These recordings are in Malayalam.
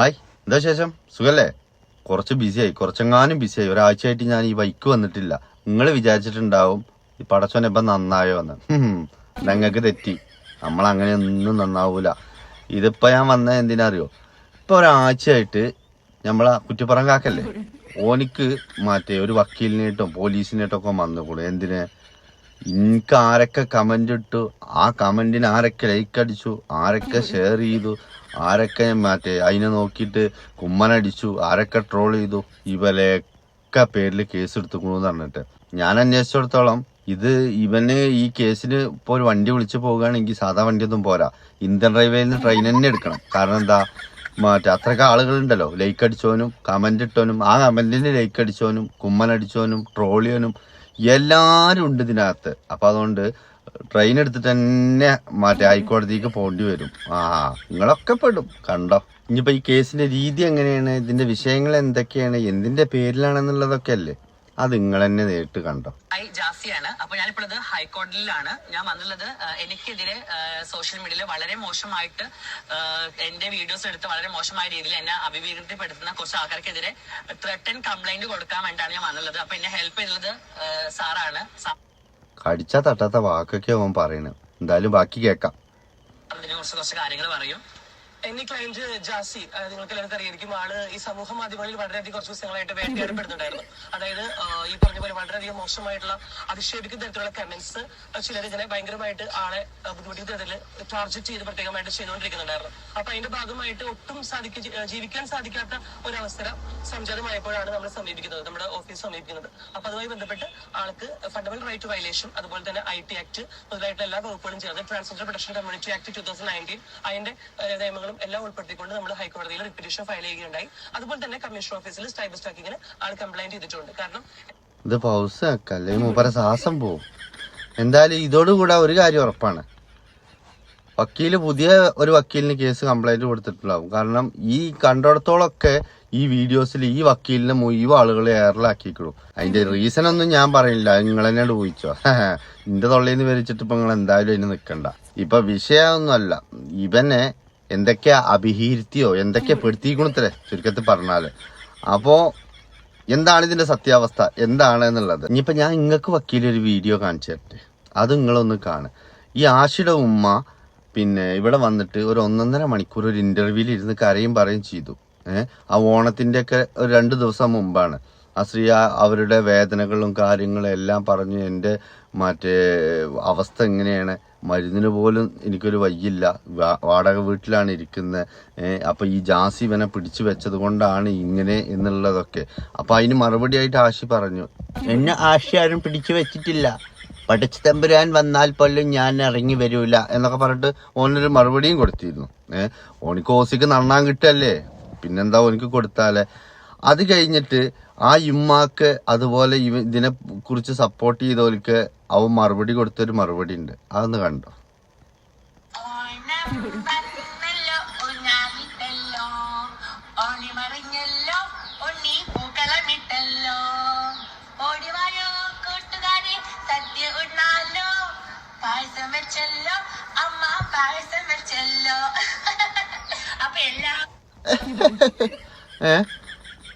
ഹായ് എന്താ ശേഷം സുഖല്ലേ? കുറച്ച് ബിസിയായി കുറച്ചെങ്ങാനും ബിസിയായി. ഒരാഴ്ചയായിട്ട് ഞാൻ ഈ ബൈക്ക് വന്നിട്ടില്ല. നിങ്ങൾ വിചാരിച്ചിട്ടുണ്ടാവും ഈ പടച്ചോൻ ഇപ്പം നന്നായോ എന്ന് ഞങ്ങൾക്ക് തെറ്റി നമ്മൾ അങ്ങനെ ഒന്നും നന്നാവൂല. ഇതിപ്പോൾ ഞാൻ വന്ന എന്തിനാ അറിയോ ഇപ്പൊ ഒരാഴ്ചയായിട്ട് നമ്മളെ കുറ്റിപ്പുറം കാക്കല്ലേ? ഓനിക്ക് മറ്റേ ഒരു വക്കീലിനായിട്ടും പോലീസിനായിട്ടും ഒക്കെ വന്നുകൂടും എന്തിന്? എനിക്ക് ആരൊക്കെ കമന്റ് ഇട്ടു? ആ കമന്റിന് ആരൊക്കെ ലൈക്ക് അടിച്ചു? ആരൊക്കെ ഷെയർ ചെയ്തു? ആരൊക്കെ മറ്റേ അതിനെ നോക്കിയിട്ട് കുമ്മനടിച്ചു ആരൊക്കെ ട്രോൾ ചെയ്തു? ഇവരെയൊക്കെ പേരിൽ കേസ് എടുത്തുക്കണമെന്ന് പറഞ്ഞിട്ട്. ഞാൻ അന്വേഷിച്ചിടത്തോളം ഇത് ഇവന് ഈ കേസിന് ഇപ്പോൾ ഒരു വണ്ടി വിളിച്ചു പോകുകയാണെങ്കിൽ സാധാ വണ്ടിയൊന്നും പോരാ. ഇന്ത്യൻ റെയിൽവേയിൽ നിന്ന് ട്രെയിൻ തന്നെ എടുക്കണം. കാരണം എന്താ? മറ്റേ അത്രയൊക്കെ ആളുകളുണ്ടല്ലോ. ലൈക്ക് അടിച്ചവനും കമന്റ് ഇട്ടവനും. ആ കമന്റിന് ലൈക്ക് അടിച്ചോനും കുമ്മനടിച്ചോനും ട്രോളിയോനും എല്ലാരും ഉണ്ട് ഇതിനകത്ത്. അപ്പൊ അതുകൊണ്ട് ട്രെയിൻ എടുത്തിട്ട് തന്നെ മറ്റേ ഹൈക്കോടതിക്ക് പോകേണ്ടി വരും. ആ നിങ്ങളൊക്കെ പെടും. കണ്ടോ? ഇനിയിപ്പോ ഈ കേസിന്റെ രീതി എങ്ങനെയാണ്? ഇതിന്റെ വിഷയങ്ങൾ എന്തൊക്കെയാണ്? എന്തിന്റെ പേരിലാണെന്നുള്ളതൊക്കെ അല്ലേ? അത് നിങ്ങൾ തന്നെ നേരിട്ട് കണ്ടോ? ഐ ജാസിയാണ് അപ്പൊ ഞാനിപ്പോൾ ഇത് ഹൈക്കോടതിയിലാണ്. ഞാൻ വന്നുള്ളത് എനിക്കെതിരെ സോഷ്യൽ മീഡിയയിൽ വളരെ മോശമായിട്ട് എന്റെ വീഡിയോസ് എടുത്ത് വളരെ മോശമായ രീതിയിൽ എന്നെ അഭിവീകൃതിപ്പെടുത്തുന്ന കുറച്ച് ആൾക്കാർക്കെതിരെ ത്രട്ടൻ കംപ്ലൈന്റ് കൊടുക്കാൻ വേണ്ടിയാണ് ഞാൻ വന്നുള്ളത്. അപ്പൊ എന്നെ ഹെൽപ്പ് ചെയ്തത് സാറാണ്. കടിച്ച കടിച്ചാ തട്ടാത്ത വാക്കൊക്കെ അവൻ പറയുന്നത്. എന്തായാലും ബാക്കി കേക്കാം അതിനെ കുറിച്ച് കുറച്ച് കാര്യങ്ങൾ പറയും. എന്റെ ക്ലയന്റ് ജാസി നിങ്ങൾക്ക് എല്ലാവർക്കും അറിയായിരിക്കും ആൾ ഈ സമൂഹ മാധ്യമങ്ങളിൽ വളരെയധികം കുറച്ച് ദിവസങ്ങളായിട്ട് വേട്ടയാടപ്പെടുന്നുണ്ടായിരുന്നു അതായത് ഈ പറഞ്ഞ പോലെ വളരെയധികം മോശമായിട്ടുള്ള അധിക്ഷേപിക്കുന്ന തരത്തിലുള്ള കമന്റ്സ് ചിലർ ഇങ്ങനെ ഭയങ്കരമായിട്ട് ആളെ ബുദ്ധിമുട്ടിക്കുന്ന തരത്തിൽ ടാർഗറ്റ് ചെയ്ത് പ്രത്യേകമായിട്ട് ചെയ്തുകൊണ്ടിരിക്കുന്നുണ്ടായിരുന്നു. അപ്പൊ അതിന്റെ ഭാഗമായിട്ട് ഒട്ടും സാധിക്ക ജീവിക്കാൻ സാധിക്കാത്ത ഒരു അവസരം സംജാതമായപ്പോഴാണ് നമ്മൾ സമീപിക്കുന്നത് നമ്മുടെ ഓഫീസ് സമീപിക്കുന്നത്. അപ്പൊ അതുമായി ബന്ധപ്പെട്ട് ആൾക്ക് ഫണ്ടമെന്റൽ റൈറ്റ് വയലേഷൻ അതുപോലെ തന്നെ ഐ ടി ആക്ട് മുതലായിട്ടുള്ള എല്ലാ വകുപ്പുകളും ചേർന്ന് transgender protection community act two thousand nineteen അതിന്റെ ഏഹ്, നിയമങ്ങളും എല്ലാം ഉൾപ്പെടുത്തിക്കൊണ്ട് നമ്മൾ ഹൈക്കോടതിയിൽ റിപ്പിറ്റീഷൻ ഫയൽ ചെയ്യുകയുണ്ടായി. അതുപോലെ തന്നെ കമ്മീഷൻ ഓഫീസിൽ സ്റ്റൈബ് സ്റ്റാക്കിങ്ങിന് ആൾ കംപ്ലൈന്റ് ചെയ്തിട്ടുണ്ട്. കാരണം ഇത് പൗസ് ആക്കല്ലേ മൂപ്പര സാഹസം പോവും. എന്തായാലും ഇതോടുകൂടെ ഒരു കാര്യം ഉറപ്പാണ്. വക്കീൽ പുതിയ ഒരു വക്കീലിന് കേസ് കംപ്ലൈന്റ് കൊടുത്തിട്ടുണ്ടാവും. കാരണം ഈ കണ്ടിടത്തോളൊക്കെ ഈ വീഡിയോസിൽ ഈ വക്കീലിനെ മുഴുവൻ ആളുകൾ എയറിലാക്കിക്കിടും അതിന്റെ റീസൺ ഒന്നും ഞാൻ പറയില്ല നിങ്ങൾ തന്നെയാണ് ഊഹിച്ചോ. എന്റെ തൊള്ളയിൽ നിന്ന് ഇപ്പൊ നിങ്ങൾ എന്തായാലും അതിന് നിൽക്കണ്ട ഇപ്പൊ വിഷയമൊന്നുമല്ല. ഇവനെ എന്തൊക്കെയാ അഭിഹീർത്തിയോ എന്തൊക്കെയാ പെടുത്തിക്കണത്രേ ചുരുക്കത്തിൽ പറഞ്ഞാൽ. അപ്പോ എന്താണ് ഇതിന്റെ സത്യാവസ്ഥ? എന്താണ് എന്നുള്ളത്? ഇനിയിപ്പോ ഞാൻ നിങ്ങൾക്ക് വക്കീൽ ഒരു വീഡിയോ കാണിച്ചു തരട്ടെ. അത് നിങ്ങളൊന്ന് കാണ് ഈ ആഷിയുടെ ഉമ്മ പിന്നെ ഇവിടെ വന്നിട്ട് ഒരു ഒന്നൊന്നര മണിക്കൂർ ഒരു ഇന്റർവ്യൂവിൽ ഇരുന്ന് കരയും പറയും ചെയ്തു. ആ ഓണത്തിന്റെ ഒക്കെ ഒരു രണ്ട് ദിവസം മുമ്പാണ്. ആ സ്ത്രീ അവരുടെ വേദനകളും കാര്യങ്ങളും എല്ലാം പറഞ്ഞു എന്റെ മറ്റേ അവസ്ഥ എങ്ങനെയാണ്? മരുന്നിന് പോലും എനിക്കൊരു വയ്യില്ല. വാടക വീട്ടിലാണ് ഇരിക്കുന്നത് ഏഹ് അപ്പൊ ഈ ജാസി ഇവനെ പിടിച്ചു വെച്ചത് കൊണ്ടാണ് ഇങ്ങനെ എന്നുള്ളതൊക്കെ. അപ്പൊ അതിന് മറുപടി ആയിട്ട് ആശി പറഞ്ഞു. എന്നെ ആശി ആരും പിടിച്ചു വെച്ചിട്ടില്ല. പഠിച്ചു തമ്പുരാൻ വന്നാൽ പോലും ഞാൻ ഇറങ്ങി വരൂല എന്നൊക്കെ പറഞ്ഞിട്ട് ഓനൊരു മറുപടിയും കൊടുത്തിരുന്നു. ഏഹ് ഓനിക്ക് ഓസിക്ക് നണ്ണാൻ കിട്ടല്ലേ പിന്നെന്താ ഓനിക്ക് കൊടുത്താലേ? അത് കഴിഞ്ഞിട്ട് ആ ഇമ്മാക്ക് അതുപോലെ ഇവ ഇതിനെ കുറിച്ച് സപ്പോർട്ട് ചെയ്തവർക്ക് അവൻ മറുപടി കൊടുത്തൊരു മറുപടി ഉണ്ട്. അതൊന്ന് കണ്ടോ? ഓണം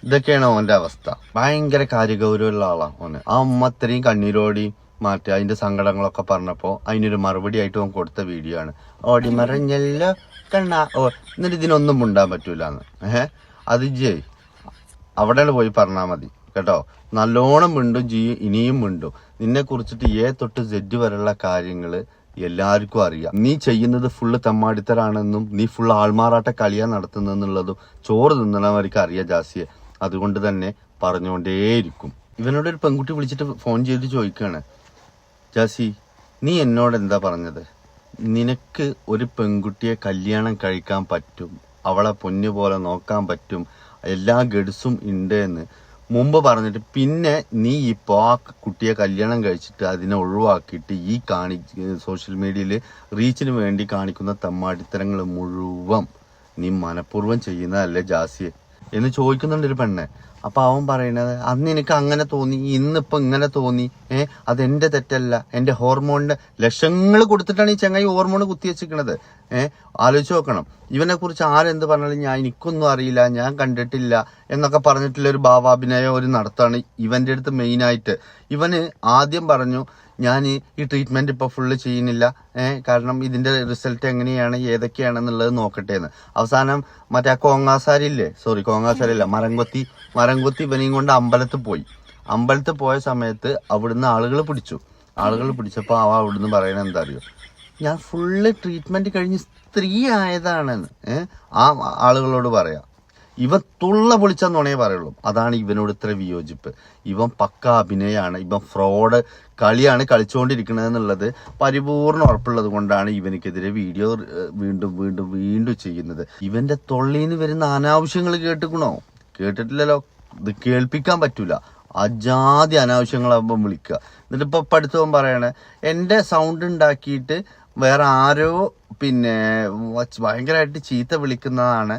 ഇതൊക്കെയാണ് ഓന്റെ അവസ്ഥ. ഭയങ്കര കാര്യഗൗരവമുള്ള ആളാണ് ഓന്. ആ ഉമ്മ അത്രയും കണ്ണീരോടി മാറ്റി അതിന്റെ സങ്കടങ്ങളൊക്കെ പറഞ്ഞപ്പോ അതിനൊരു മറുപടി ആയിട്ട് ഓൻ കൊടുത്ത വീഡിയോ ആണ്. ഓടി മറിഞ്ഞല്ലോ കണ്ണ. ഓ എന്നിട്ട് ഇതിനൊന്നും മുണ്ടാൻ പറ്റൂലെന്ന്. ഏഹ്? അത് ജയ് അവിടെയാണ് പോയി പറഞ്ഞാൽ മതി. കേട്ടോ? നല്ലോണം മിണ്ടും ജീ ഇനിയും മിണ്ടും. നിന്നെ കുറിച്ചിട്ട് എ തൊട്ട് സെഡ് വരെയുള്ള കാര്യങ്ങൾ എല്ലാവർക്കും അറിയാം. നീ ചെയ്യുന്നത് ഫുള്ള് തെമ്മാടിത്തരാണെന്നും നീ ഫുള്ള് ആൾമാറാട്ട കളിയാ നടത്തുന്നെന്നുള്ളതും ചോറ് തിന്നണവർക്ക് അറിയാം ജാസിയെ. അതുകൊണ്ട് തന്നെ പറഞ്ഞുകൊണ്ടേയിരിക്കും. ഇവനോട് ഒരു പെൺകുട്ടി വിളിച്ചിട്ട് ഫോൺ ചെയ്തിട്ട് ചോദിക്കുകയാണ്. ജാസി നീ എന്നോട് എന്താ പറഞ്ഞത്? നിനക്ക് ഒരു പെൺകുട്ടിയെ കല്യാണം കഴിക്കാൻ പറ്റും അവളെ പൊന്നു പോലെ നോക്കാൻ പറ്റും എല്ലാ ഗഡ്സും ഉണ്ട് എന്ന്. മുമ്പ് പറഞ്ഞിട്ട് പിന്നെ നീ ഇപ്പോൾ ആ കുട്ടിയെ കല്യാണം കഴിച്ചിട്ട് അതിനെ ഒഴിവാക്കിയിട്ട് ഈ കാണി സോഷ്യൽ മീഡിയയിൽ റീച്ചിന് വേണ്ടി കാണിക്കുന്ന തമ്മാടിത്തരങ്ങൾ മുഴുവൻ നീ മനഃപൂർവം ചെയ്യുന്നതല്ലേ ജാസിയെ? എന്ന് ചോദിക്കുന്നുണ്ട് ഒരു പെണ്ണ്. അപ്പൊ അവൻ പറയണത് അന്ന് എനിക്ക് അങ്ങനെ തോന്നി ഇന്നിപ്പോ ഇങ്ങനെ തോന്നി. ഏ അത് എന്റെ തെറ്റല്ല. എന്റെ ഹോർമോണിന്റെ ലക്ഷങ്ങൾ കൊടുത്തിട്ടാണ് ഈ ചങ്ങായി ഹോർമോൺ കുത്തിവെച്ചിരിക്കണത് ഏ ആലോചിച്ച് നോക്കണം. ഇവനെ കുറിച്ച് ആരെന്ത് പറഞ്ഞാലും ഞാൻ എനിക്കൊന്നും അറിയില്ല ഞാൻ കണ്ടിട്ടില്ല. എന്നൊക്കെ പറഞ്ഞിട്ടുള്ള ഒരു ഭാവാഭിനയം ഒരു നടത്താണ് ഇവന്റെ അടുത്ത് മെയിനായിട്ട് ഇവന് ആദ്യം പറഞ്ഞു ഞാൻ ഈ ട്രീറ്റ്മെന്റ് ഇപ്പോൾ ഫുള്ള് ചെയ്യുന്നില്ല. കാരണം ഇതിന്റെ റിസൾട്ട് എങ്ങനെയാണ് ഏതൊക്കെയാണെന്നുള്ളത് നോക്കട്ടെ എന്ന് അവസാനം മറ്റേ ആ കോങ്ങാസാരില്ലേ സോറി കോങ്ങാസാരില്ല മരംകൊത്തി മരംകൊത്തി ഇവനെയും കൊണ്ട് അമ്പലത്തിൽ പോയി. അമ്പലത്തിൽ പോയ സമയത്ത് അവിടുന്ന് ആളുകൾ പിടിച്ചു. ആളുകൾ പിടിച്ചപ്പോൾ അവ അവിടുന്ന് പറയുന്നത് എന്താ അറിയോ ഞാൻ ഫുള്ള് ട്രീറ്റ്മെന്റ് കഴിഞ്ഞ് സ്ത്രീ ആയതാണെന്ന്. ആ ആളുകളോട് പറയാം. ഇവൻ തുള്ള പൊളിച്ചെന്നുണേ പറയുള്ളൂ. അതാണ് ഇവനോട് ഇത്ര വിയോജിപ്പ്. ഇവൻ പക്ക അഭിനയമാണ് ഇവൻ ഫ്രോഡ് കളിയാണ് കളിച്ചുകൊണ്ടിരിക്കുന്നത് എന്നുള്ളത് പരിപൂർണ ഉറപ്പുള്ളത് കൊണ്ടാണ് ഇവനിക്കെതിരെ വീഡിയോ വീണ്ടും വീണ്ടും വീണ്ടും ചെയ്യുന്നത്. ഇവന്റെ തൊള്ളിന്ന് വരുന്ന അനാവശ്യങ്ങൾ കേട്ടുക്കണോ? കേട്ടിട്ടില്ലല്ലോ. ഇത് കേൾപ്പിക്കാൻ പറ്റൂല. അജാതി അനാവശ്യങ്ങളാകുമ്പോൾ വിളിക്കുക. എന്നിട്ട് ഇപ്പൊ പഠിത്തവൻ പറയണേ എന്റെ സൗണ്ട് ഉണ്ടാക്കിയിട്ട് വേറെ ആരോ പിന്നെ ഭയങ്കരമായിട്ട് ചീത്ത വിളിക്കുന്നതാണ്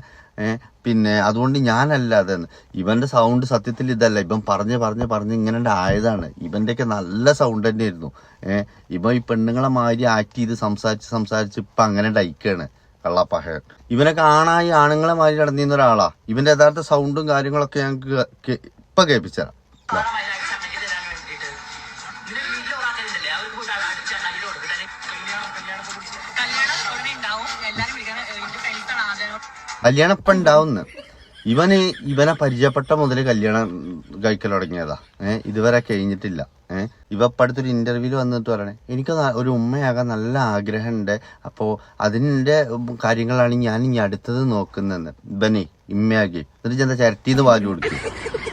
പിന്നെ അതുകൊണ്ട് ഞാനല്ല അതെന്ന് ഇവന്റെ സൗണ്ട് സത്യത്തിൽ ഇതല്ല. ഇവൻ പറഞ്ഞ് പറഞ്ഞ് പറഞ്ഞ് ഇങ്ങനെ ആയതാണ്. ഇവന്റെയൊക്കെ നല്ല സൗണ്ട് തന്നെ ആയിരുന്നു ഏഹ് ഇവൻ ഈ പെണ്ണുങ്ങളെ മാതിരി ആക്ട് ചെയ്ത് സംസാരിച്ച് സംസാരിച്ച് ഇപ്പം അങ്ങനെ ഡൈക്കാണ്. കള്ളപ്പഹ. ഇവനെ കാണാൻ ഈ ആണുങ്ങളെ മാതിരി നടന്നിരുന്ന ഒരാളാ. ഇവന്റെ യഥാർത്ഥ സൗണ്ടും കാര്യങ്ങളൊക്കെ ഞങ്ങൾക്ക് ഇപ്പൊ കേൾപ്പിച്ചരാം. ദാ. കല്യാണം ഇപ്പൊ ഇവന് ഇവനെ പരിചയപ്പെട്ട മുതൽ കല്യാണം കഴിക്കൽ തുടങ്ങിയതാ. ഏഹ് ഇതുവരെ കഴിഞ്ഞിട്ടില്ല. ഏഹ് ഇവ ഇപ്പൊ അടുത്തൊരു ഇന്റർവ്യൂൽ വന്നിട്ട് പറയണേ എനിക്ക് ഒരു ഉമ്മയാകാൻ നല്ല ആഗ്രഹമുണ്ട് അപ്പോ അതിന്റെ കാര്യങ്ങളാണ് ഞാൻ ഇനി അടുത്തത് നോക്കുന്നതെന്ന്. ഇവനെ ഇമ്മയാകെ എന്നിട്ട് ചെന്ന ചരട്ടിന്ന് പാൽ കൊടുക്കും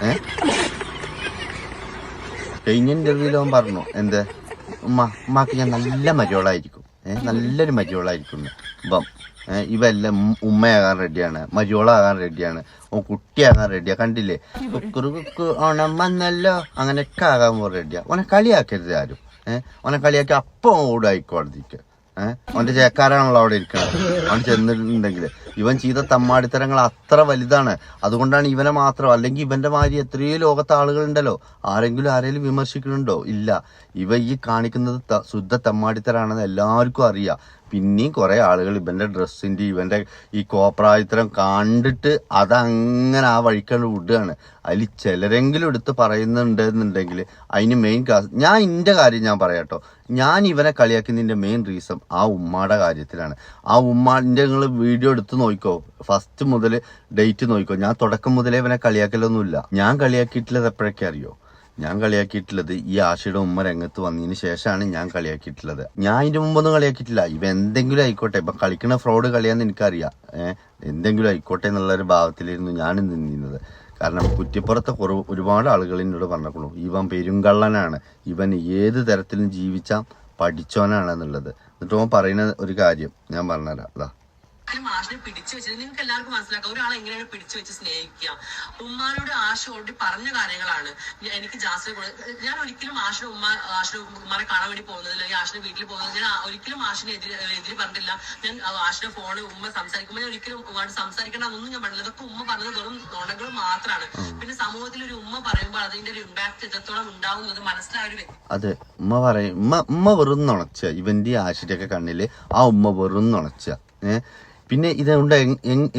ഏഹ് കഴിഞ്ഞ ഇന്റർവ്യൂല അവൻ പറഞ്ഞു എന്ത്? ഉമ്മ ഉമ്മാക്ക് ഞാൻ നല്ല മരിയോളായിരിക്കും. ഏഹ് നല്ലൊരു മരിയോളായിരിക്കും. എന്ന്. ഇവെല്ലാം ഉമ്മയാകാൻ റെഡിയാണ് മരിയോളാകാൻ റെഡിയാണ് ഓ കുട്ടിയാകാൻ റെഡിയാ കണ്ടില്ലേ? കുക്കറ് കുക്കു ഓണം വന്നല്ലോ. അങ്ങനെയൊക്കെ ആകാൻ റെഡിയാ ഓനെ കളിയാക്കരുത് ആരും. ഏഹ് ഓനെ കളിയാക്കി അപ്പം ഓടായിക്കോടതിക്ക് ഏഹ് ഓന്റെ ചേക്കാരാണല്ലോ അവിടെ ഇരിക്കുന്നത് അവൻ ചെന്നിട്ടുണ്ടെങ്കിൽ ഇവൻ ചെയ്ത തമ്മാടിത്തരങ്ങൾ അത്ര വലുതാണ്. അതുകൊണ്ടാണ് ഇവനെ മാത്രം അല്ലെങ്കിൽ ഇവന്റെ മാതിരി എത്രയോ ലോകത്ത് ആളുകളുണ്ടല്ലോ. ആരെങ്കിലും ആരെങ്കിലും വിമർശിക്കുന്നുണ്ടോ? ഇല്ല. ഇവ ഈ കാണിക്കുന്നത് ശുദ്ധ തമ്മാടിത്തരാണെന്ന് എല്ലാവർക്കും അറിയാം. പിന്നെയും കുറെ ആളുകൾ ഇവന്റെ ഡ്രസ്സിന്റെ ഇവന്റെ ഈ കോപ്രായത്തരം കണ്ടിട്ട് അതങ്ങനെ ആ വഴിക്കണ്ട് വിടുകയാണ്. അതിൽ ചിലരെങ്കിലും എടുത്ത് പറയുന്നുണ്ട് എന്നുണ്ടെങ്കിൽ അതിന് മെയിൻ കാസ് ഞാൻ ഇന്റെ കാര്യം ഞാൻ പറയാട്ടോ. ഞാൻ ഇവനെ കളിയാക്കുന്നതിന്റെ മെയിൻ റീസൺ ആ ഉമ്മാടെ കാര്യത്തിലാണ്. ആ ഉമ്മാടിന്റെ നിങ്ങൾ വീഡിയോ എടുത്ത് നോക്കിക്കോ ഫസ്റ്റ് മുതൽ ഡേറ്റ് നോക്കിക്കോ ഞാൻ തുടക്കം മുതലേ ഇവനെ കളിയാക്കലൊന്നുമില്ല. ഞാൻ കളിയാക്കിയിട്ടുള്ളത് എപ്പോഴൊക്കെ അറിയോ? ഞാൻ കളിയാക്കിയിട്ടുള്ളത് ഈ ആശയുടെ ഉമ്മ രംഗത്ത് വന്നതിന് ശേഷമാണ് ഞാൻ കളിയാക്കിയിട്ടുള്ളത്. ഞാൻ ഇതിന്റെ മുമ്പൊന്നും കളിയാക്കിയിട്ടില്ല. ഇവ എന്തെങ്കിലും ആയിക്കോട്ടെ. ഇപ്പൊ കളിക്കുന്ന ഫ്രോഡ് കളിയാന്ന് എനിക്കറിയാം. എന്തെങ്കിലും ആയിക്കോട്ടെ എന്നുള്ള ഒരു ഭാവത്തിലായിരുന്നു ഞാൻ നിന്നിരുന്നത്. കാരണം കുറ്റിപ്പുറത്തെ കുറവ് ഒരുപാട് ആളുകൾ എന്നോട് പറഞ്ഞിട്ടുള്ളൂ. ഇവൻ പെരുങ്കള്ളനാണ്. ഇവൻ ഏത് തരത്തിലും ജീവിച്ചാൽ പഠിച്ചോനാണെന്നുള്ളത് എന്നിട്ട് ഓൻ പറയുന്ന ഒരു കാര്യം ഞാൻ പറഞ്ഞുതരാം. അതാ ആഷിനെ പിടിച്ചു വെച്ചത് നിങ്ങൾക്ക് എല്ലാവർക്കും മനസ്സിലാക്കാം. ഒരാളെ എങ്ങനെയാണ് പിടിച്ചു വെച്ച് സ്നേഹിക്കുക? ഉമ്മാനോട് ആശ ഓൾറെഡി പറഞ്ഞ കാര്യങ്ങളാണ്. എനിക്ക് ജാസിനെ ഞാൻ ഒരിക്കലും ആഷിനെ ഉമ്മ ആഷിനെ ഉമ്മാനെ കാണാൻ വേണ്ടി പോകുന്നത് അല്ലെങ്കിൽ ആഷിനെ വീട്ടിൽ പോകുന്നത് ഞാൻ ഒരിക്കലും ആഷിനെ എതിരെ എതിര് പറഞ്ഞിട്ടില്ല. ഞാൻ ആഷിന്റെ ഫോണ് ഉമ്മ സംസാരിക്കുമ്പോൾ ഞാൻ ഒരിക്കലും ഉമ്മാട് സംസാരിക്കണം അതൊന്നും ഞാൻ പറഞ്ഞില്ല ഇതൊക്കെ ഉമ്മ പറഞ്ഞത് വെറും നുണകൾ മാത്രമാണ് പിന്നെ സമൂഹത്തിൽ ഒരു ഉമ്മ പറയുമ്പോൾ അതിന്റെ ഒരു ഇമ്പാക്ട് എത്രത്തോളം ഉണ്ടാവുന്നത് മനസ്സിലായ ഒരു അതെ. ഉമ്മ പറയും ഉമ്മ ഉമ്മ വെറും നുണച്ച. ഇവന്റെ ആശിരിയൊക്കെ കണ്ണിൽ ആ ഉമ്മ വെറും നുണച്ച. ഏ? പിന്നെ ഇതുകൊണ്ട്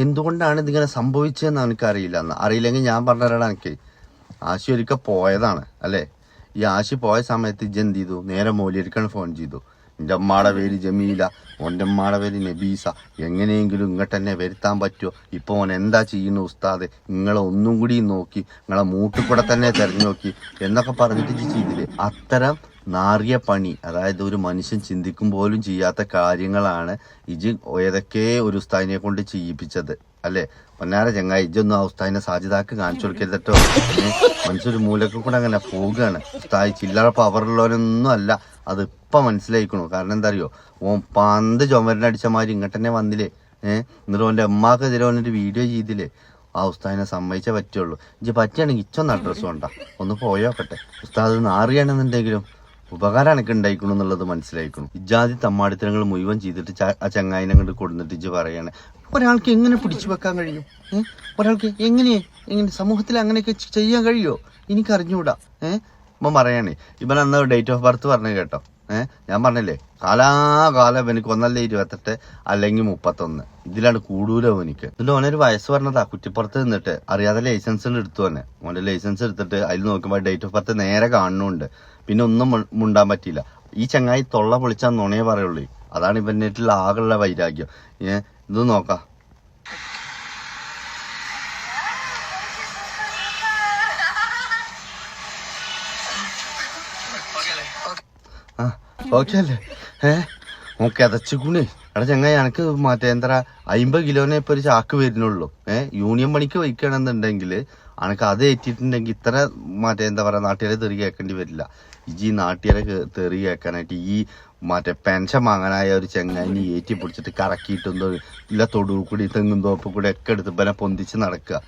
എന്തുകൊണ്ടാണ് ഇതിങ്ങനെ സംഭവിച്ചതെന്ന് എനിക്കറിയില്ല എന്ന് അറിയില്ലെങ്കിൽ ഞാൻ പറഞ്ഞുതരാടാ എനിക്ക്. ആശി ഒരിക്കൽ പോയതാണ് അല്ലേ? ഈ ആശി പോയ സമയത്ത് ഇജ്ജ് എന്ത് ചെയ്തു? നേരെ മോലിയരിക്കാണ് ഫോൺ ചെയ്തു. എന്റെ അമ്മയുടെ പേര് ജമീല ഓന്റെ അമ്മയുടെ പേര് നബീസ. എങ്ങനെയെങ്കിലും ഇങ്ങോട്ട് തന്നെ വരുത്താൻ പറ്റുമോ ഇപ്പൊ ഓൻ എന്താ ചെയ്യുന്നു ഉസ്താദ്? നിങ്ങളെ ഒന്നും കൂടി നോക്കി നിങ്ങളെ മൂട്ടിക്കൂടെ തന്നെ തെരഞ്ഞു നോക്കി എന്നൊക്കെ പറഞ്ഞിട്ട് ചെയ്തില്ലേ? അത്തരം നാറിയ പണി അതായത് ഒരു മനുഷ്യൻ ചിന്തിക്കും പോലും ചെയ്യാത്ത കാര്യങ്ങളാണ് ഇജ് ഏതൊക്കെ ഒരു ഉസ്താദിനെ കൊണ്ട് ചെയ്യിപ്പിച്ചത് അല്ലെ? പൊന്നാര ചങ്ങായി ഇജൊന്നും ആ ഉസ്താദിനെ സാജിദാക്ക് കാണിച്ചു കൊടുക്കരുതട്ടോ മനുഷ്യര് മൂലക്കും കൂടെ അങ്ങനെ പോവുകയാണ്. ഉസ്താദ് ചില്ലറ പവറുള്ളവരൊന്നും അല്ല. അത് ഇപ്പൊ മനസ്സിലായിക്കണു. കാരണം എന്താ അറിയോ ഓൻ പന്ത് ചുമരനടിച്ച മാതിരി ഇങ്ങോട്ട് തന്നെ വന്നില്ലേ? ഏഹ് എന്നിട്ട് ഓന്റെ അമ്മാക്കെതിരെ ഓനൊരു വീഡിയോ ചെയ്തില്ലേ? ആ ഉസ്താദിനെ സമ്മതിച്ചേ പറ്റുള്ളൂ. ഇജ്ജ് പറ്റുകയാണെങ്കിൽ ഇച്ചൊന്ന് അഡ്രസ്സ് വേണ്ട ഒന്ന് പോയോക്കട്ടെ. ഉസ്താദ് നാറിയാണെന്നുണ്ടെങ്കിലും ഉപകാരം എനിക്ക് ഉണ്ടായിക്കണം എന്നുള്ളത് മനസ്സിലായിക്കണം. ഇജാതി തമ്മാടിത്തരങ്ങൾ മുഴുവൻ ചെയ്തിട്ട് ആ ചങ്ങായിനെ അങ്ങോട്ട് കൊടുത്തിട്ട് ഇജ്ജ് പറയാണ്. ഒരാൾക്ക് എങ്ങനെ പിടിച്ചു വെക്കാൻ കഴിയും? ഒരാൾക്ക് എങ്ങനെ എങ്ങനെ സമൂഹത്തിൽ അങ്ങനെയൊക്കെ ചെയ്യാൻ കഴിയുമോ എനിക്ക് അറിഞ്ഞുകൂടാ ഏഹ് ഇപ്പം പറയണേ. ഇവൻ അന്ന് ഡേറ്റ് ഓഫ് ബർത്ത് പറഞ്ഞു കേട്ടോ. ഏഹ് ഞാൻ പറഞ്ഞില്ലേ കാലാകാലം എനിക്ക് ഒന്നല്ല ഇരുപത്തെട്ട് അല്ലെങ്കിൽ മുപ്പത്തൊന്ന്. ഇതിലാണ് കൂടുതലും എനിക്ക്. എന്നിട്ട് ഓനൊരു വയസ്സ് പറഞ്ഞതാ കുറ്റിപ്പുറത്ത് നിന്നിട്ട്. അറിയാതെ ലൈസൻസ് എടുത്തു തന്നെ ഓന്റെ ലൈസൻസ് എടുത്തിട്ട് അതിൽ നോക്കുമ്പോൾ ഡേറ്റ് ഓഫ് ബർത്ത് നേരെ കാണുന്നുണ്ട് പിന്നെ ഒന്നും മുണ്ടാൻ പറ്റിയില്ല. ഈ ചങ്ങായി തൊള്ള പൊളിച്ചാൽ നുണയെ പറയുള്ളൂ. അതാണ് ഇവന്റെ ആകെയുള്ള വൈരാഗ്യം. ഇത് നോക്കാം. ആ ഓക്കെ അല്ലേ ഏ എടാ ചങ്ങായി എനിക്ക് മറ്റേ എന്താ അമ്പത് കിലോനെ ഇപ്പൊ ഒരു ചാക്ക് വരുന്നുള്ളൂ. ഏ യൂണിയൻ പണിക്ക് വയ്ക്കണമെന്നുണ്ടെങ്കിൽ അനക്ക് അത് ഏറ്റിട്ടുണ്ടെങ്കിൽ ഇത്ര മറ്റേ എന്താ പറയാ നാട്ടുകാരെ തെറി കേൾക്കേണ്ടി വരില്ല. ഇജി നാട്ടുകാരെ തെറി കേൾക്കാനായിട്ട് ഈ മറ്റേ പെൻഷൻ വാങ്ങാനായ ഒരു ചെങ്ങായിനെ ഏറ്റി പിടിച്ചിട്ട് കറക്കിയിട്ടെന്തോ ഇല്ല തൊടു കൂടി തെങ്ങും തോപ്പ് കൂടി ഒക്കെ എടുത്ത് ഇവനെ പൊന്തിച്ച് നടക്കുക.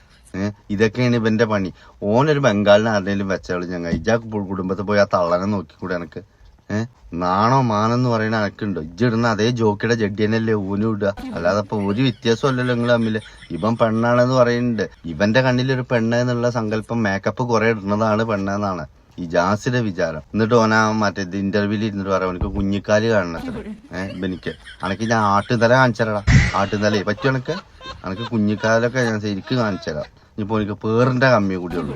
ഇതൊക്കെയാണ് ഇവന്റെ പണി. ഓനൊരു ബംഗാളിനെ ആരുടെയും വെച്ചാൾ ഞങ്ങൾ ഇജാ കുടുംബത്തിൽ പോയി ആ തള്ളനെ നോക്കിക്കൂടെ എനക്ക്. ഏഹ് നാണോ മാനെന്ന് പറയുന്ന അനക്കുണ്ടോ ഇജ്ജിടുന്ന അതേ ജോക്കിയുടെ ജഡ്ഡിയനല്ലേ ഊനും ഇടുക. അല്ലാതെ ഇപ്പൊ ഒരു വ്യത്യാസം അല്ലല്ലോ നിങ്ങൾ തമ്മിൽ. ഇവൻ പെണ്ണാണെന്ന് പറയുന്നുണ്ട്. ഇവന്റെ കണ്ണിലൊരു പെണ്ണ് എന്നുള്ള സങ്കല്പം മേക്കപ്പ് കുറെ ഇടുന്നതാണ് പെണ്ണെന്നാണ് ഈ ജാസിന്റെ വിചാരം. എന്നിട്ട് ഓനാ മറ്റേ ഇന്റർവ്യൂവിൽ ഇരുന്നിട്ട് പറയാം എനിക്ക് കുഞ്ഞിക്കാൽ കാണണത്ര ഏഹ് എനിക്ക് അനക്ക് ഞാൻ ആട്ടുതല കാണിച്ചരടാ. ആട്ടുതലേ പറ്റും അനക്ക്? കുഞ്ഞിക്കാലൊക്കെ ഞാൻ ശരിക്കും കാണിച്ചരാം. ഇനിയിപ്പോ എനിക്ക് പേറിന്റെ കമ്മി കൂടിയുള്ളൂ.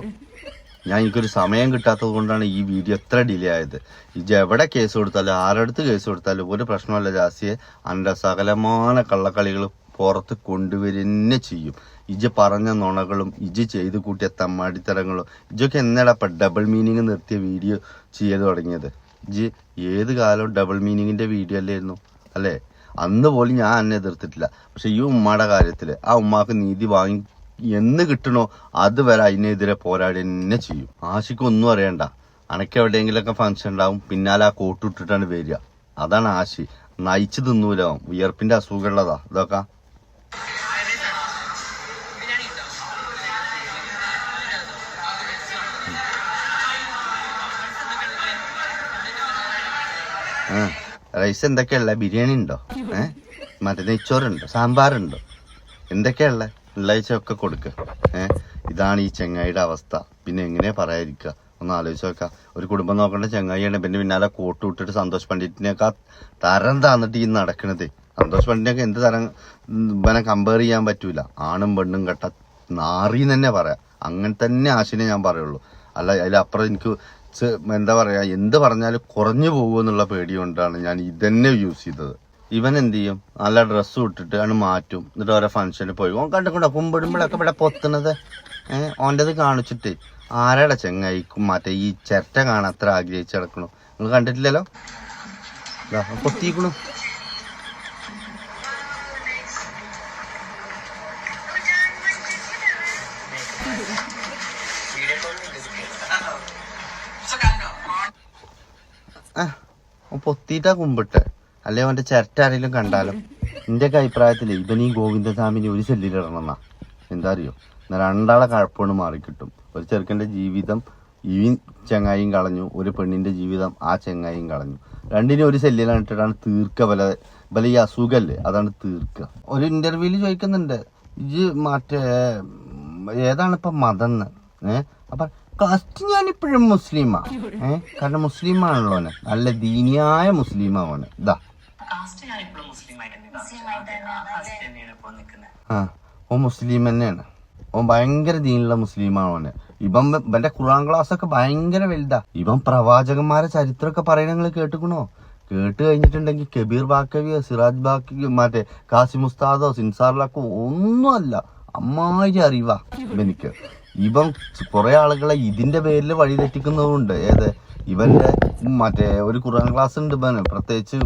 ഞാൻ എനിക്കൊരു സമയം കിട്ടാത്തത് കൊണ്ടാണ് ഈ വീഡിയോ എത്ര ഡിലേ ആയത്. ഇജ് എവിടെ കേസ് കൊടുത്താലും ആരടുത്ത് കേസ് കൊടുത്താലും ഒരു പ്രശ്നമല്ല ജാസിയെ. അന്റെ സകലമാന കള്ളക്കളികൾ പുറത്ത് കൊണ്ടുവരുന്നെ ചെയ്യും. ഇജ് പറഞ്ഞ നുണകളും ഇജ് ചെയ്ത് കൂട്ടിയ തമ്മാടിത്തരങ്ങളും ഇജൊക്കെ എന്നടാ ഡബിൾ മീനിങ് നിർത്തിയ വീഡിയോ ചെയ്ത് തുടങ്ങിയത്? ഇജ് ഏത് കാലവും ഡബിൾ മീനിങ്ങിന്റെ വീഡിയോ അല്ലായിരുന്നു അല്ലേ? അന്ന് പോലും ഞാൻ എന്നെ എതിർത്തിട്ടില്ല. പക്ഷെ ഈ ഉമ്മയുടെ കാര്യത്തിൽ ആ ഉമ്മാക്ക് നീതി വാങ്ങി എന്ന് കിട്ടണോ അതുവരെ അതിനെതിരെ പോരാടി തന്നെ ചെയ്യും. ആശിക്ക് ഒന്നും അറിയണ്ട. അനക്ക് എവിടെയെങ്കിലൊക്കെ ഫംഗ്ഷൻ ഉണ്ടാവും. പിന്നാലെ ആ കോട്ടിട്ടിട്ടാണ് വരിക. അതാണ് ആശി. നയിച്ചു തിന്നൂല അവൻ. വിയർപ്പിന്റെ അസുഖമുള്ളതാ. ഇതൊക്കെ. റൈസ് എന്തൊക്കെയുള്ള ബിരിയാണി ഉണ്ടോ? ഏഹ് മറ്റേ നെയ്ച്ചോറുണ്ടോ? സാമ്പാറുണ്ടോ? എന്തൊക്കെയുള്ള വെള്ളിയാഴ്ച കൊടുക്കുക ഏഹ് ഇതാണ് ഈ ചെങ്ങായിയുടെ അവസ്ഥ. പിന്നെ എങ്ങനെയാ പറയാതിരിക്കുക ഒന്ന് ആലോചിച്ച് നോക്കാം. ഒരു കുടുംബം നോക്കേണ്ട ചെങ്ങായിയാണ്. പിന്നെ പിന്നാലെ കോട്ട് വിട്ടിട്ട് സന്തോഷ് പണ്ഡിറ്റിനെയൊക്കെ തരം താന്നിട്ട് ഈ നടക്കണത്. സന്തോഷ് പണ്ഡിറ്റിനൊക്കെ എന്ത് തരം ഇവനെ കമ്പയർ ചെയ്യാൻ പറ്റൂല. ആണും പെണ്ണും കെട്ട നാറി തന്നെ പറയാം. അങ്ങനെ തന്നെ ആശിനെ ഞാൻ പറയുള്ളൂ. അല്ല അതിലപ്പുറം എനിക്ക് എന്താ പറയുക എന്ത് പറഞ്ഞാലും കുറഞ്ഞു പോകുമെന്നുള്ള പേടി കൊണ്ടാണ് ഞാൻ ഇതന്നെ യൂസ് ചെയ്തത്. ഇവൻ എന്ത് ചെയ്യും? നല്ല ഡ്രസ്സ് ഇട്ടിട്ട് ആണ് മാറ്റും. എന്നിട്ട് ഓരോ ഫംഗ്ഷനിൽ പോയി. ഓൻ കണ്ടിട്ടുണ്ടോ? കുമ്പിടുമ്പോഴൊക്കെ ഇവിടെ പൊത്തുന്നത്? ഏഹ് ഓന്റെത് കാണിച്ചിട്ട് ആരാടെ ചെങ്ങായിക്കും മറ്റേ ഈ ചിരട്ട അത്ര ആഗ്രഹിച്ച് കിടക്കണു നിങ്ങൾ കണ്ടിട്ടില്ലല്ലോ? പൊത്തിക്കണു ആ പൊത്തിയിട്ടാ കുമ്പിട്ട്. അല്ലെ അവന്റെ ചിരട്ട ആരെങ്കിലും കണ്ടാലും എന്റെ ഒക്കെ അഭിപ്രായത്തിൽ ഇവൻ ഈ ഗോവിന്ദസ്വാമിനെ ഒരു ചെല്ലിലിടണം എന്നാ എന്താ അറിയോ എന്നാൽ രണ്ടാളെ കഴപ്പമാണ് മാറിക്കിട്ടും. ഒരു ചെറുക്കന്റെ ജീവിതം ഈ ചെങ്ങായിയും കളഞ്ഞു ഒരു പെണ്ണിന്റെ ജീവിതം ആ ചെങ്ങായിയും കളഞ്ഞു. രണ്ടിനും ഒരു സെല്ലിലാണ് ഇട്ടിട്ടാണ് തീർക്ക വല വല ഈ അസുഖല്ലേ? അതാണ് തീർക്ക. ഒരു ഇന്റർവ്യൂൽ ചോദിക്കുന്നുണ്ട് ഇത് മറ്റേ ഏതാണ് ഇപ്പൊ മതം ഏഹ് അപ്പൊ ഞാൻ ഞാനിപ്പോഴും മുസ്ലിമാ. ഏഹ് കാരണം മുസ്ലിമാണല്ലോ അവന് നല്ല ദീനിയായ മുസ്ലിമാണ് ഇതാ കാസ്റ്റ് ഞാൻ ഇപ്പോഴും മുസ്ലിം ആയിട്ട് തന്നെയാണ് ഓ മുസ്ലിം തന്നെയാണ് ഓൻ ഭയങ്കര ദീനുള്ള മുസ്ലിമാണ് ഓന്. ഇവൻ ഇവന്റെ ഖുറാൻ ക്ലാസ് ഒക്കെ ഭയങ്കര വലുതാ. ഇവൻ പ്രവാചകന്മാരെ ചരിത്രമൊക്കെ പറയണ നിങ്ങൾ കേട്ടുക്കണോ? കേട്ട് കഴിഞ്ഞിട്ടുണ്ടെങ്കിൽ കബീർ ബാക്കവിയോ സിറാജ് ബാക്കി മറ്റേ കാസിം ഉസ്താദോ സിൻസാറിലൊക്കെ ഒന്നുമല്ല. അമ്മായി അറിവാ ഇവനിക്ക്. ഇവൻ കുറെ ആളുകളെ ഇതിന്റെ പേരിൽ വഴി തെറ്റിക്കുന്നതുണ്ട് ഏത്? ഇവന്റെ മറ്റേ ഒരു ഖുർആൻ ക്ലാസ് ഉണ്ട് ഇവന്. പ്രത്യേകിച്ച്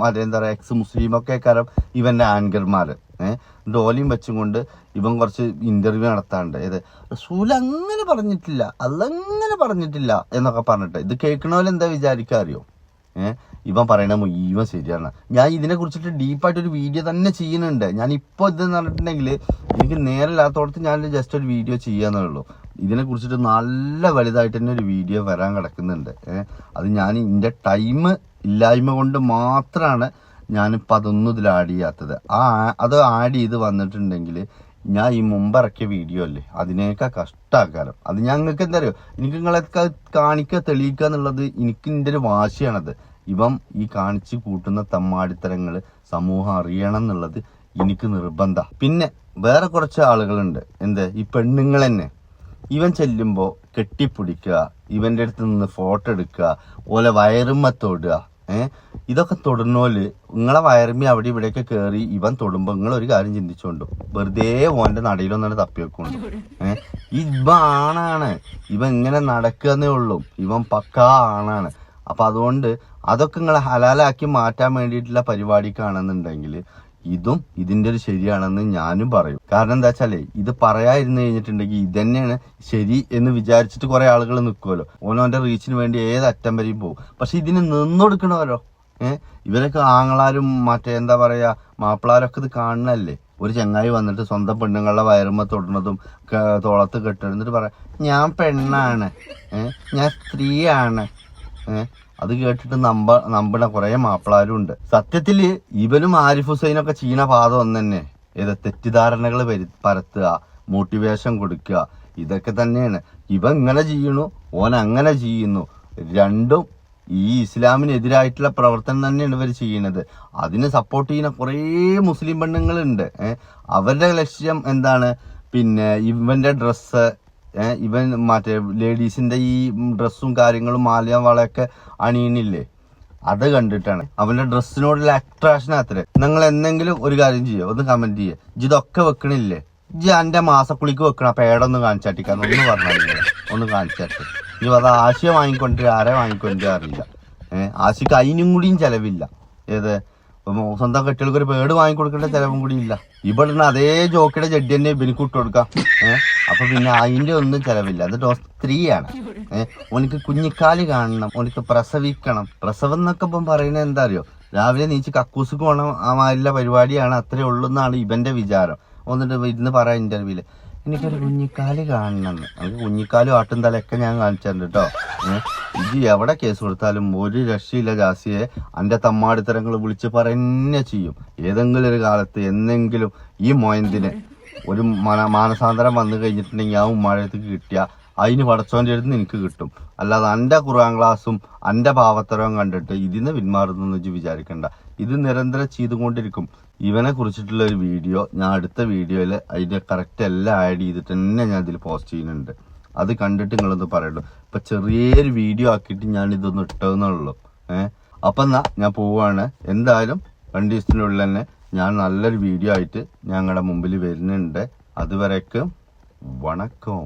മറ്റേ എന്താ പറയുക എക്സ് മുസ്ലിം ഒക്കെ കാരം ഇവന്റെ ആൻകർമാർ ഏഹ് ഡോലിയും വെച്ചും കൊണ്ട് ഇവൻ കുറച്ച് ഇന്റർവ്യൂ നടത്താണ്ട് ഏത്? റസൂൽ അങ്ങനെ പറഞ്ഞിട്ടില്ല. അതങ്ങനെ പറഞ്ഞിട്ടില്ല എന്നൊക്കെ പറഞ്ഞിട്ട്. ഇത് കേൾക്കണോലെ എന്താ വിചാരിക്കാ അറിയോ? ഏഹ് ഇവൻ പറയണ മുഴുവൻ ശരിയാണ്. ഞാൻ ഇതിനെ കുറിച്ചിട്ട് ഡീപ്പായിട്ട് ഒരു വീഡിയോ തന്നെ ചെയ്യുന്നുണ്ട്. ഞാൻ ഇപ്പോൾ ഇത് പറഞ്ഞിട്ടുണ്ടെങ്കിൽ എനിക്ക് നേരല്ലാത്തോടത്ത് ഞാൻ ജസ്റ്റ് ഒരു വീഡിയോ ചെയ്യാന്നേ ഉള്ളൂ ഇതിനെ കുറിച്ചിട്ട് നല്ല വലുതായിട്ട് തന്നെ ഒരു വീഡിയോ വരാൻ കിടക്കുന്നുണ്ട്. അത് ഞാൻ എന്റെ ടൈം ഇല്ലായ്മ കൊണ്ട് മാത്രമാണ് ഞാനിപ്പോൾ അതൊന്നും ഇതിൽ ആഡ് ചെയ്യാത്തത്. ആ അത് ആഡ് ചെയ്ത് വന്നിട്ടുണ്ടെങ്കിൽ ഞാൻ ഈ മുമ്പ് ഇറക്കിയ വീഡിയോ അല്ലേ അതിനേക്കാൾ കഷ്ടാക്കാരം. അത് ഞങ്ങൾക്ക് എന്താ അറിയോ എനിക്ക് നിങ്ങളെ കാണിക്കുക തെളിയിക്കുക എന്നുള്ളത് എനിക്ക് എന്റെ ഒരു വാശിയാണത്. ഇവം ഈ കാണിച്ച് കൂട്ടുന്ന തമ്മാടിത്തരങ്ങൾ സമൂഹം അറിയണം എന്നുള്ളത് എനിക്ക് നിർബന്ധ. പിന്നെ വേറെ കുറച്ച് ആളുകളുണ്ട്. എന്ത്? ഈ പെണ്ണുങ്ങൾ തന്നെ ഇവൻ ചെല്ലുമ്പോൾ കെട്ടിപ്പിടിക്കുക ഇവന്റെ അടുത്ത് നിന്ന് ഫോട്ടോ എടുക്കുക ഓലെ വയറുമ്മ തൊടുക ഏഹ് ഇതൊക്കെ തൊടുന്നോൽ നിങ്ങളെ വയറുമ്മ അവിടെ ഇവിടെയൊക്കെ കയറി ഇവൻ തൊടുമ്പോൾ നിങ്ങൾ ഒരു കാര്യം ചിന്തിച്ചോണ്ടു? വെറുതെ ഓന്റെ നടയിലൊന്നാണ് തപ്പി വെക്കുള്ളൂ ഏഹ് ഇവ ആണാണ്. ഇവൻ ഇങ്ങനെ നടക്കുന്നേ ഉള്ളൂ. ഇവൻ പക്കാ ആണാണ്. അപ്പം അതുകൊണ്ട് അതൊക്കെ നിങ്ങളെ ഹലാലാക്കി മാറ്റാൻ വേണ്ടിയിട്ടുള്ള പരിപാടിക്കാണെന്നുണ്ടെങ്കിൽ ഇതും ഇതിന്റെ ഒരു ശരിയാണെന്ന് ഞാനും പറയും. കാരണം എന്താ വെച്ചാലേ ഇത് പറയാതിരുന്നു കഴിഞ്ഞിട്ടുണ്ടെങ്കിൽ ഇതന്നെയാണ് ശരി എന്ന് വിചാരിച്ചിട്ട് കുറെ ആളുകൾ നിൽക്കുമല്ലോ ഓനോന്റെ റീച്ചിന് വേണ്ടി ഏത് അറ്റം വരെയും പോകും. പക്ഷെ ഇതിന് നിന്നൊടുക്കണമല്ലോ. ഏഹ് ഇവരൊക്കെ ആങ്ങളാരും മറ്റേ എന്താ പറയാ മാപ്പിളാരൊക്കെ ഇത് കാണണല്ലേ? ഒരു ചങ്ങായി വന്നിട്ട് സ്വന്തം പെണ്ണുങ്ങളുടെ വയറുമ്മ തൊടുന്നതും തോളത്ത് കെട്ടുന്നത് എന്നിട്ട് പറയാം ഞാൻ പെണ്ണാണ്. ഞാൻ സ്ത്രീയാണ്. ഏഹ് അത് കേട്ടിട്ട് നമ്പ നമ്പണ കുറെ മാപ്പിളാരും ഉണ്ട് സത്യത്തിൽ ഇവനും ആരിഫ് ഹുസൈനൊക്കെ ചെയ്യണ പാത ഒന്ന് തന്നെ ഏത് തെറ്റിദ്ധാരണകൾ പരത്തുക മോട്ടിവേഷൻ കൊടുക്കുക ഇതൊക്കെ തന്നെയാണ്. ഇവൻ ഇങ്ങനെ ചെയ്യണു ഓൻ അങ്ങനെ ചെയ്യുന്നു. രണ്ടും ഈ ഇസ്ലാമിനെതിരായിട്ടുള്ള പ്രവർത്തനം തന്നെയാണ് ഇവർ ചെയ്യുന്നത്. അതിന് സപ്പോർട്ട് ചെയ്യുന്ന കുറേ മുസ്ലിം പെണ്ണുങ്ങളുണ്ട്. അവരുടെ ലക്ഷ്യം എന്താണ്? പിന്നെ ഇവന്റെ ഡ്രസ്സ് ഇവൻ മറ്റേ ലേഡീസിന്റെ ഈ ഡ്രസ്സും കാര്യങ്ങളും മാലിയ വളയൊക്കെ അണിയണില്ലേ അത് കണ്ടിട്ടാണ്. അവന്റെ ഡ്രസ്സിനോടുള്ള അട്രാക്ഷൻ അത്ര. നിങ്ങൾ എന്തെങ്കിലും ഒരു കാര്യം ചെയ്യോ? ഒന്ന് കമന്റ് ചെയ്യേ. ഇതൊക്കെ വെക്കണില്ലേ? ഇജ്ജ് എന്റെ മാസക്കുളിക്ക് വെക്കണ പേടൊന്ന് കാണിച്ചാട്ടിക്കാന്ന് ഒന്ന് പറഞ്ഞില്ല ഒന്ന് കാണിച്ചാട്ട് ഇനി അത് ആശയം വാങ്ങിക്കൊണ്ട് ആരെ വാങ്ങിക്കൊണ്ട് അറിയില്ല. ഏഹ് ആശയ്ക്ക് അതിനും കൂടിയും ചെലവില്ല. ഏത്? സ്വന്തം കെട്ടികൾക്ക് ഒരു പേട് വാങ്ങിക്കൊടുക്കേണ്ട ചെലവും കൂടി ഇല്ല. ഇവിടെ അതേ ജോക്കിയുടെ ജഡ്ജി തന്നെ ഇവനിക്ക് ഇട്ട് കൊടുക്കാം. അപ്പൊ പിന്നെ അതിന്റെ ഒന്നും ചെലവില്ല. അത് ടോസ് സ്ത്രീ ആണ് ഏഹ് ഓനിക്ക് കുഞ്ഞിക്കാലി കാണണം ഓനിക്ക് പ്രസവിക്കണം. പ്രസവം എന്നൊക്കെ ഇപ്പം പറയുന്നത് എന്താ അറിയോ? രാവിലെ നീച്ച് കക്കൂസുക്ക് പോകണം ആ മാതിരിയുള്ള പരിപാടിയാണ് അത്രേ ഉള്ളൂ എന്നാണ് ഇവന്റെ വിചാരം. എന്നിട്ട് ഇരുന്ന് പറയാം ഇന്റർവ്യൂൽ എനിക്കൊരു കുഞ്ഞിക്കാൽ കാണണം. അത് കുഞ്ഞിക്കാലും ആട്ടും തലയൊക്കെ ഞാൻ കാണിച്ചിട്ടുണ്ട് കേട്ടോ. ഇത് എവിടെ കേസ് കൊടുത്താലും ഒരു രക്ഷയില്ല ജാസിയെ. അന്റെ തമ്മാടിത്തരങ്ങൾ വിളിച്ച് പറയുന്നെ ചെയ്യും. ഏതെങ്കിലും ഒരു കാലത്ത് എന്നെങ്കിലും ഈ മൊയന്തിന് ഒരു മന മാനസാന്തരം വന്നു കഴിഞ്ഞിട്ടുണ്ടെങ്കിൽ ആ ഉമ്മാഴത്തേക്ക് കിട്ടിയ അതിന് പടച്ചോന്റെ അടുത്ത് എനിക്ക് കിട്ടും. അല്ലാതെ അന്റെ ഖുറാൻ ക്ലാസ്സും അന്റെ പാവത്തരവും കണ്ടിട്ട് ഇതിന്ന് പിന്മാറുന്നു വെച്ച് വിചാരിക്കണ്ട. ഇത് നിരന്തരം ചെയ്തുകൊണ്ടിരിക്കും. ഇവനെ കുറിച്ചിട്ടുള്ള ഒരു വീഡിയോ ഞാൻ അടുത്ത വീഡിയോയിൽ അതിന്റെ കറക്റ്റ് എല്ലാം ആഡ് ചെയ്തിട്ട് തന്നെ ഞാൻ ഇതിൽ പോസ്റ്റ് ചെയ്യുന്നുണ്ട്. അത് കണ്ടിട്ട് നിങ്ങളൊന്ന് പറയുള്ളൂ ഇപ്പൊ ചെറിയൊരു വീഡിയോ ആക്കിയിട്ട് ഞാൻ ഇതൊന്ന് ഇട്ടതെന്നുള്ളൂ. ഏഹ് അപ്പൊ എന്നാ ഞാൻ പോവാണ്. എന്തായാലും രണ്ട് ദിവസത്തിനുള്ളിൽ തന്നെ ഞാൻ നല്ലൊരു വീഡിയോ ആയിട്ട് ഞങ്ങളുടെ മുമ്പിൽ വരുന്നുണ്ട്. അതുവരേക്കും വണക്കം.